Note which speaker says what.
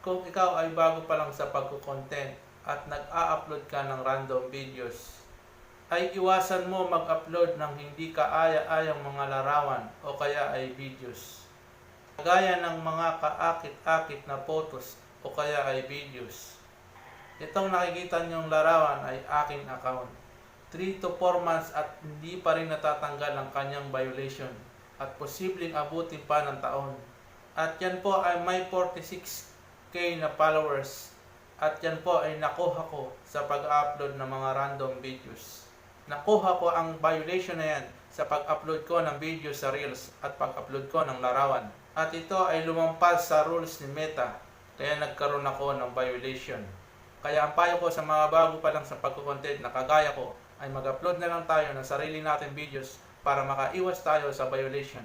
Speaker 1: Kung ikaw ay bago pa lang sa pagkukontent at nag-a-upload ka ng random videos, ay iwasan mo mag-upload ng hindi kaaya-ayang mga larawan o kaya ay videos. Gaya ng mga kaakit-akit na photos o kaya ay videos. Itong nakikita niyong larawan ay aking account. 3 to 4 months at hindi pa rin natatanggal ang kanyang violation at posibleng abutin pa ng taon. At yan po ay may 46k na followers at yan po ay nakuha ko sa pag-upload ng mga random videos. Nakuha ko ang violation na yan sa pag-upload ko ng video sa Reels at pag-upload ko ng larawan. At ito ay lumampas sa rules ni Meta kaya nagkaroon ako ng violation. Kaya ang payo ko sa mga bago pa lang sa pagkukontent na kagaya ko ay mag-upload na lang tayo ng sarili natin videos para makaiwas tayo sa violation.